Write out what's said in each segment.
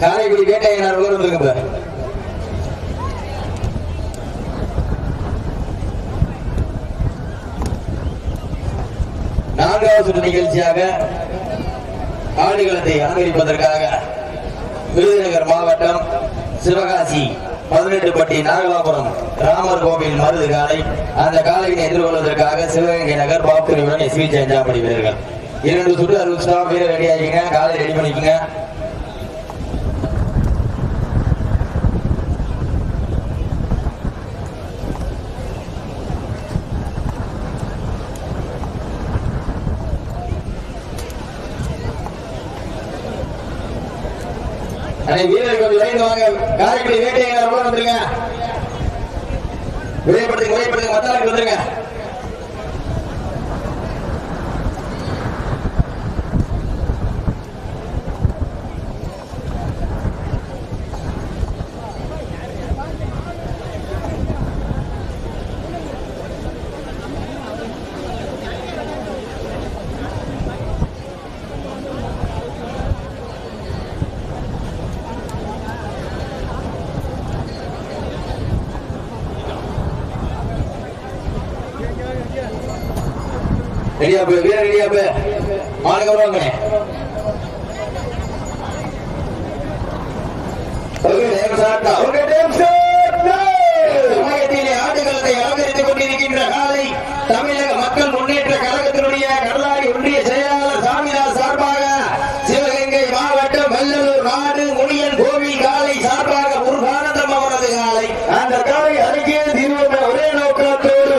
காரைக்குடி வேட்டையனார் உள்ள வந்துருங்க நான்காவது சுற்று நிகழ்ச்சியாக ஆடுகளத்தை அலங்கரிப்பதற்காக விருதுநகர் மாவட்டம் சிவகாசி பதினெட்டு பட்டி நாகலாபுரம் ராமர் கோவில் மருது காலை. அந்த காலையினை எதிர்கொள்வதற்காக சிவகங்கை நகர் பாப்துரியுடன் எஸ்வி படி வீரர்கள். இரண்டு சுற்று அறிவிச்சிட்டோம் வீரர் ரெடி ஆகிங்க காலை ரெடி பண்ணிக்கங்க. அனை வீரர்கள் லைன் வாங்க. காரைக்குடி வேட்டையர் உள்ள வந்துருங்க. விரைப்படுத்துங்க விரைப்படுத்துங்க மத்தாளுக்கு வந்துருங்க. ரெடியா போய் வீரர் ரெடியா போய் மாலுக்கு வருவாங்க ஆடுகளத்தை அலங்கரித்துக் கொண்டிருக்கின்ற காலை தமிழக மக்கள் முன்னேற்ற கழகத்தினுடைய கடலாடி ஒன்றிய செயலாளர் சாமிதாஸ் சார்பாக சிவகங்கை மாவட்டம் வெள்ளலூர் நாடு முனியன் கோவில் காலை சார்பாக முருகானந்தம் அவரது காலை அந்த காலை அருகே தீர்வு ஒரே நோக்கத்தோடு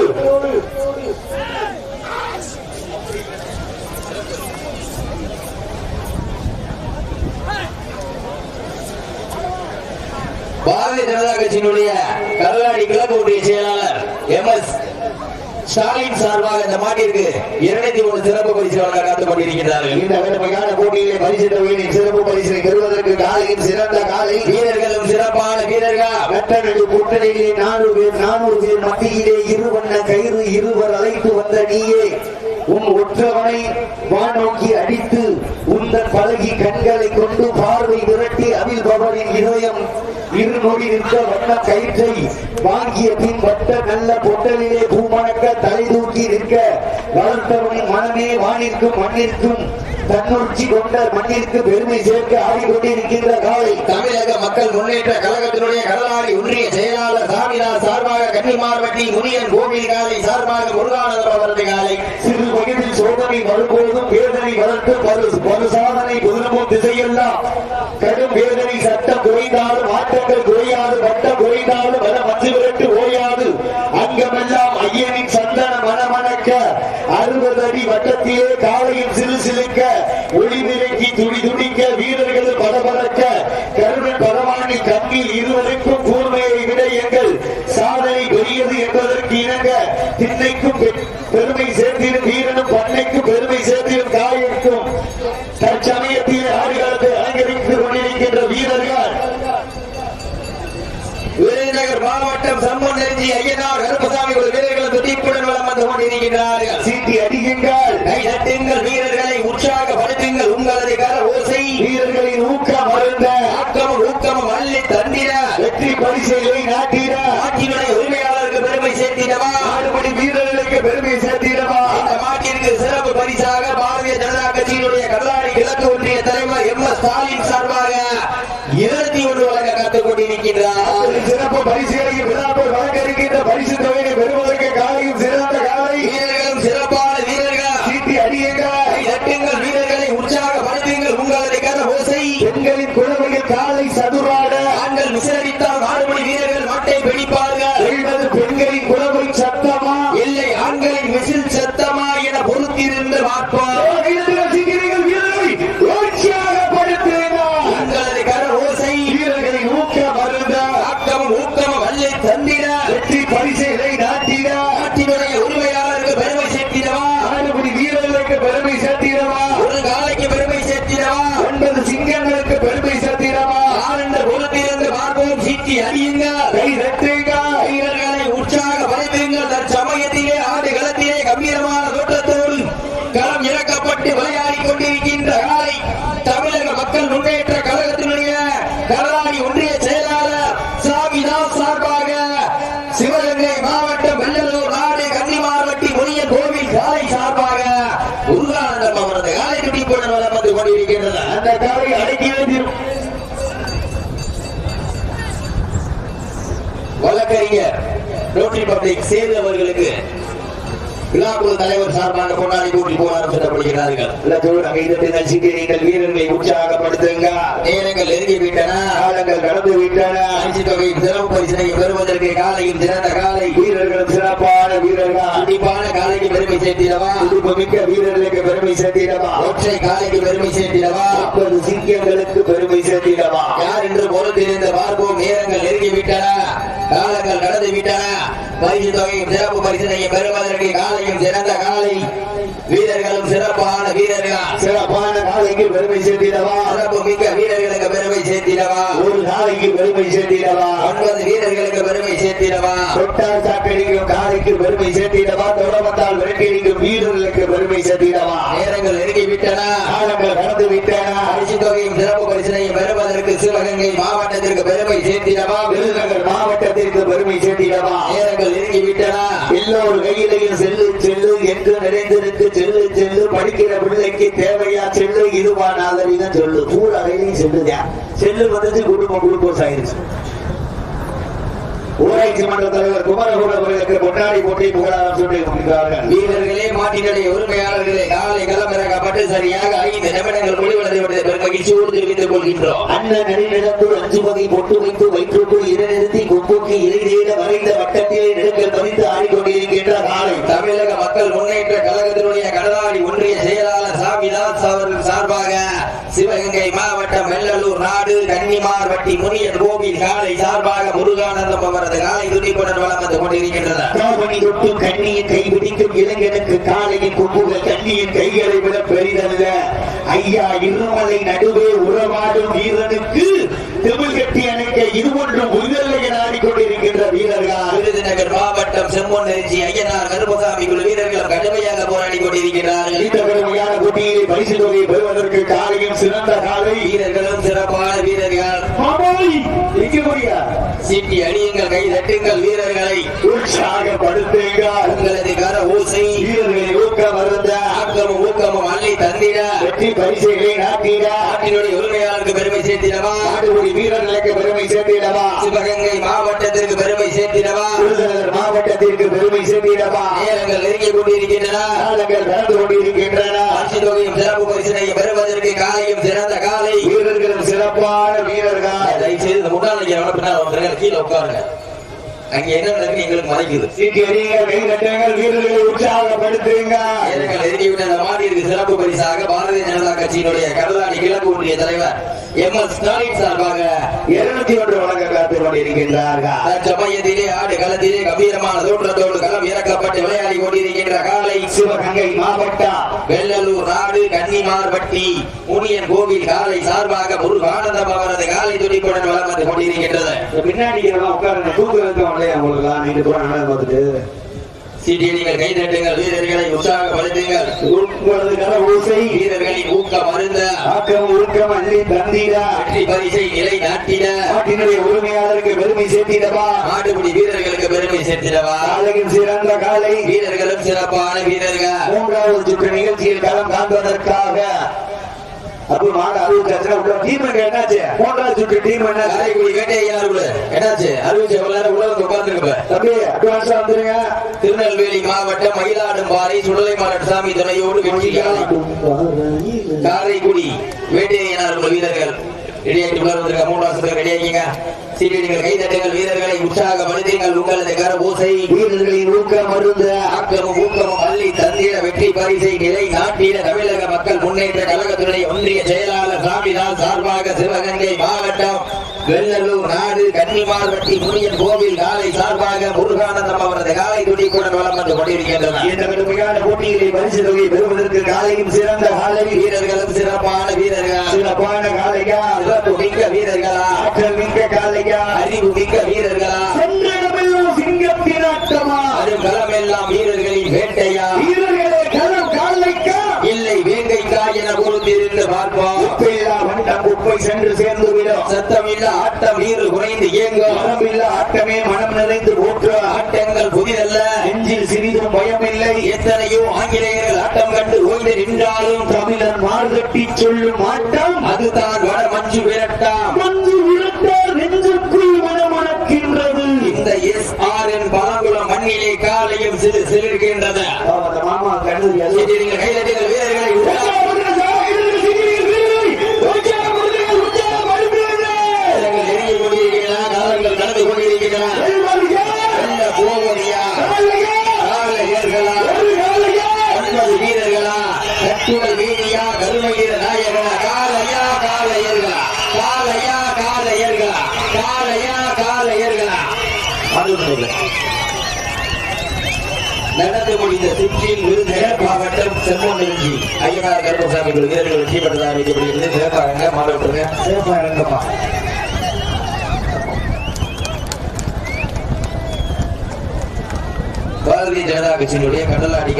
பாரதிய ஜனதா கட்சியினுடைய கடலாடி கிளப் ஒன்றிய செயலாளர் எம் எஸ் ஸ்டாலின் சார்பாக இந்த மாட்டிற்கு இருநூத்தி மூணு சிறப்பு பரிசு வழங்க காத்துக் கொண்டிருக்கிறார்கள் இந்த கடுமையான போட்டியிலே பரிசு தொகையின் சிறப்பு பரிசினை பெறுவதற்கு காலையின் சிறந்த காலை வீரர்களும் சிறப்பான வீரர்கள்? வெட்டநடு கூட்டணியிலே நானூறு பேர் நானூறு பேர் மத்தியிலே இருவண்ண கயிறு இருவர் அழைத்து வந்த நீயே உன் ஒற்றவனை வானோக்கி அடித்து உந்தன் பழகி கண்களை கொண்டு பார்வை இதயம் இரு நொடி நிற்க வண்ண கயிற்றை வாங்கிய பின் வட்ட நல்ல பொட்டலிலே பூமணக்க தலை தூக்கி நிற்க வளர்த்தவனின் மனமே வானிற்கும் மண்ணிற்கும் தன்னுச்சி கொண்ட மண்ணிற்கு பெருமை சேர்க்க ஆடிக்கொண்டிருக்கின்ற காலை. தமிழக மக்கள் முன்னேற்ற கழகத்தினுடைய கடலாடி ஒன்றிய செயலாளர் சாமிதாஸ் சார்பாக கன்னிமார்வட்டி முனியன் கோவில் காலை சார்பாக முருகானந்தம் அவரது காலை. சிறு வயதில் சோதனை வரும்போதும் வேதனை வளர்த்து பரு மணக்க. அறுபது அடி வட்டத்திலே காலையில் சிறு சிலுக்க. ஒளி துடி துடிக்க மாவட்டம் சம்பன் நெஞ்சி ஐயனார் கருப்பசாமி ஒரு வீரர்கள் துடிப்புடன் வளம் வந்து கொண்டிருக்கிறார்கள் சீட்டி அடியுங்கள். கை தட்டுங்கள் வீரர்களை உற்சாகப்படுத்துங்கள். உங்களது கர ஓசை. வீரர்களின் ஊக்கம் அருந்த. ஆக்கமும் ஊக்கமும் அள்ளி தந்திட. வெற்றி பரிசைகளை நாட்டிட. அந்த அடக்கி வைத்திருக்கும் வழக்கறிஞர் ரோட்டரி பப்ளிக் சேர்ந்தவர்களுக்கு விழாக்குழு தலைவர் சார்பாக கொண்டாடி கூட்டி போராட்டம் சொல்லப்படுகிறார்கள் இல்லத்தோடு நாங்கள் இந்த நிகழ்ச்சிக்கு நீங்கள் வீரர்களை உற்சாகப்படுத்துங்க. நேரங்கள் நெருங்கி விட்டன. காலங்கள் கடந்து விட்டன. பரிசு தொகை சிறப்பு பரிசனை பெறுவதற்கு காலையும் சிறந்த காலை. வீரர்களும் சிறப்பான வீரர்கள். துடிப்பான காலைக்கு பெருமை சேர்த்திடவா? துடிப்பு மிக்க வீரர்களுக்கு பெருமை சேர்த்திடவா? ஒற்றை காலைக்கு பெருமை சேர்த்திடவா? முப்பது சிங்கங்களுக்கு பெருமை சேர்த்திடவா? யார் என்று பொறுத்திருந்து பார்ப்போம்? நேரங்கள் நெருங்கி விட்டன. காலங்கள் கடந்து விட்டன. பரிசு தொகையும் சிறப்பு பரிசனையும் பெறுவதற்கு காலையும் சிறந்த காலை. வீரர்களும் சிறப்பான வீரர்கள். சிறப்பான காலைக்கு பெருமை சேர்த்திடவா? சிறப்பு மிக்க வீரர்களுக்கு பெருமை சேர்த்திடவா. ஒரு காலைக்கு பெருமை சேர்த்திடவா? ஒன்பது வீரர்களுக்கு பெருமை சேர்த்திடவா. தொட்டால் சாக்கடிக்கும் காலைக்கு பெருமை சேர்த்திடவா? தொடர்ந்தால் விரட்டியடிக்கும் வீரர்களுக்கு பெருமை சேர்த்திடவா? நேரங்கள் நெருங்கி விட்டன காலங்கள் கடந்து விட்டன. பரிசு தொகையும் சிவகங்கை மாவட்டத்திற்கு பெருமை சேர்த்திடவா? விருதுநகர் மாவட்டத்திற்கு பெருமை சேர்த்திடவா? நேரங்கள் நெருங்கி விட்டன எல்லோரு கையிலையும் செல்லு செல்லு என்று நிறைந்திருக்கு. செல்லு செல்லு படிக்கிற பிள்ளைக்கு தேவையா செல்லு? இதுவா நாகரிகம் சொல்லு. பூரா கையிலையும் செல்லுதா செல்லு வந்துச்சு குடும்பம் குளுக்கோஸ் ஆயிருச்சு ஊராட்சி மன்ற தலைவர் குமரகுட அவர்களுக்கு பொன்னாடி போட்டி புகழாரம் சொல்லி கொண்டிருக்கிறார்கள். வீரர்களே மாட்டினுடைய உரிமையாளர்களே காலை களமிறக்கப்பட்டு சரியாக ஐந்து நிமிடங்கள் முடிவடைந்து விட்டதை பெரும் மகிழ்ச்சியோடு தெரிவித்துக் கொள்கின்றோம். அண்ணன் நடிநிலத்து அஞ்சுமதி பொட்டு வைத்து வயிற்றுக்குள் இடைநிறுத்தி கொம்புக்கு இடையில வரைந்த வட்டத்திலே நெருங்கல் பதித்து ஆடிக்கொண்டிருக்கின்ற காலை. தமிழக மக்கள் முன்னேற்ற கழகத்தினுடைய கடலாடி ஒன்றிய செயலாளர் சாமிதாஸ் அவர்கள் சார்பாக சிவகங்கை மாவட்டம் வெள்ளலூர் நாடு கன்னிமார்வட்டி முனியன் கோவில் காலை சார்பாக முருகானந்தம் அவரது காலை துடிப்புடன் வளம் வந்து கொண்டிருக்கின்றனர். கண்ணியின் கைபிடிக்கும் இளைஞனுக்கு காலையின் கொம்புகள் கண்ணியின் கைகளை விட பெரிதல்ல. ஐயா இருமலை நடுவே உறவாடும் வீரனுக்கு திமிழ் கட்டி அணைக்க இது ஒன்று உயிரில்லை என ஆடிக்கொண்டிருக்கின்ற வீரர்கள்? விருதுநகர் மாவட்டம் செம்மொன் நெருஞ்சி ஐயனார் கருப்பசாமி குழு வீரர்கள் கடுமையாக போராடி கொண்டிருக்கிறார்கள். இந்த பெருமையான போட்டியை பரிசு தொகையை பெறுவதற்கு காலையும் சிறந்த காலை. வீரர்களும் சிறப்பான வீரர்கள். சீட்டி அடியுங்கள் கை தட்டுங்கள் வீரர்களை. உற்சாகப்படுத்துங்க உங்களது கர ஊசி. வீரர்களை ஊக்க வருந்த ஆக்கமும் ஊக்கமும் அள்ளி தந்திட. வெற்றி பரிசுகளை நாட்டிட. நாட்டினுடைய உரிமையாளருக்கு பெருமை சேர்த்திடவா? நாடுபடி வீரர்களுக்கு பெருமை சேர்த்திடவா? சிவகங்கை மாவட்டத்திற்கு பெருமை சேர்த்திடவா விருதுநகர் மாவட்டத்திற்கு பெருமை சேர்த்திடவா நேரங்கள் நெருங்கிக் கொண்டிருக்கின்றன. காலங்கள் நடந்து கொண்டிருக்கின்றன. பரிசு தொகையும் சிறப்பு பரிசனையும் பெறுவதற்கு காலையும் சிறந்த காலை. வீரர்களும் சிறப்பான வீரர்கள். தயவு செய்து முன்னாள் பின்னால் கீழே உட்காருங்க. அங்க என்ன நடக்குது? எங்களுக்கு மறைக்குது. சீட்டி அடியுங்கள் கை தட்டுங்கள் வீரர்களை உற்சாகப்படுத்துங்க நேரங்கள் நெருங்கிவிட்ட அந்த சிறப்பு பரிசாக பாரதிய ஜனதா கட்சியினுடைய கடலாடி கிழக்கு ஒன்றிய தலைவர் எம் எஸ் ஸ்டாலின் சார்பாக இருநூத்தி ஒன்று வழங்க காத்துக் கொண்டிருக்கின்றார்கள். தற்சமயத்திலே ஆடு களத்திலே கம்பீரமான தோற்றத்தோடு களம் இறக்கப்பட்டு விளையாடி கொண்டிருக்கின்ற காலை சிவகங்கை மாவட்டம் வெள்ளலூர் நாடு கன்னிமார்பட்டி முனியன் கோவில் காலை சார்பாக முருகானந்தம் அவரது காலை துடிப்புடன் வளம் வந்து கொண்டிருக்கின்றது. பின்னாடி உட்காருங்க. தூக்குறது இல்லையா உங்களுக்கு? நீங்க கூட நடந்து பார்த்துட்டு சீட்டியடிகள் கைதட்டுங்கள் வீரர்களை உற்சாகப்படுத்துங்கள். உங்களது கர ஊசை. வீரர்களின் ஊக்கம் அருந்த அள்ளி தந்தீரா வெற்றி பரிசை நிலை நாட்டிட. நாட்டினுடைய உரிமையாளருக்கு பெருமை சேர்த்திடவா? மாடுபிடி வீரர்களுக்கு பெருமை சேர்த்திடவா? காலையும் சிறந்த காலை. வீரர்களும் சிறப்பான வீரர்கள். மூன்றாவது சுற்று நிகழ்ச்சியில் களம் காண்பதற்காக அப்ப மாடு அறுபது டீம் என்னாச்சு? மூன்றாவது சுற்று டீம் என்ன காரைக்குடி வேட்டையாளர் என்னாச்சு? அறிவிச்ச நேரம் உள்ள வந்து உட்கார்ந்துருக்க தம்பி அட்வான்ஸா வந்துருங்க. திருநெல்வேலி மாவட்டம் மயிலாடும்பாறை சுடலைமாறன் சாமி துணையோடு வெற்றி காரைக்குடி வேட்டையனார் உள்ள வீரர்கள். ரெடியாகி உள்ள வந்திருக்க? கைதட்டுங்கள் வீரர்களை உற்சாகப்படுத்துங்கள் உங்களது கர ஓசை. வீரர்களின் ஊக்கம் மருந்து ஆக்கமும் ஊக்கமும் அள்ளி வெற்றி பரிசை நிலை தமிழக மக்கள் முன்னேற்ற கழகத்துடைய ஒன்றிய செயலாளர் சாமிதாஸ் சார்பாக சிவகங்கை மாவட்டம் வெள்ளலூர் நாடு கன்னிமார்பட்டி முனியன் கோவில் காலை சார்பாக முருகானந்தம் அவரது காலை துடிப்புடன் வளம் வந்து கொண்டிருக்கின்றனர். இந்த கடுமையான போட்டிகளை பரிசு தொகை பெறுவதற்கு காலையும் சிறந்த காலை வீரர்களும் சிறப்பான வீரர்கள்? சிறப்பான காலையா? சிறப்பு மிக்க வீரர்களா? ஆற்றல் மிக்க காலையா? அறிவு மிக்க வீரர்களா? பார்ப்போம் சென்று சேர்ந்து விடும் சத்தம் ஆட்டம் நீர் குறைந்து இயங்கும் மனம் ஆட்டமே மனம் நிறைந்து ஊற்று ஆட்டங்கள் புதிதல்ல. நெஞ்சில் சிறிதும் பயமில்லை. எத்தனையோ ஆங்கிலேயர்கள் ஆட்டம் கண்டு ஓய்ந்து நின்றாலும் தமிழர் மார்கட்டி சொல்லும் ஆட்டம். அதுதான் வட மஞ்சு விரட்டாம் மஞ்சு விரட்டா நெஞ்சுக்குள் மனமணக்கின்றது இந்த எஸ் ஆர் என் பழங்குளம் மண்ணிலே காலையும் சிறு சிலிர்கின்றது நடந்து முடிந்த சுற்றில் விருதுநகர் மாவட்டம் செம்மொழிஞ்சி. ஐயனார் கருப்பசாமி வீரர்கள் வெற்றி பெற்றதாக அறிவிக்கப்படுகிறது சிறப்பாக மாறப்பட்டுங்க சிறப்பாக இறங்கப்பா. பாரதிய ஜனதா கட்சியினுடைய கடலாடிகள்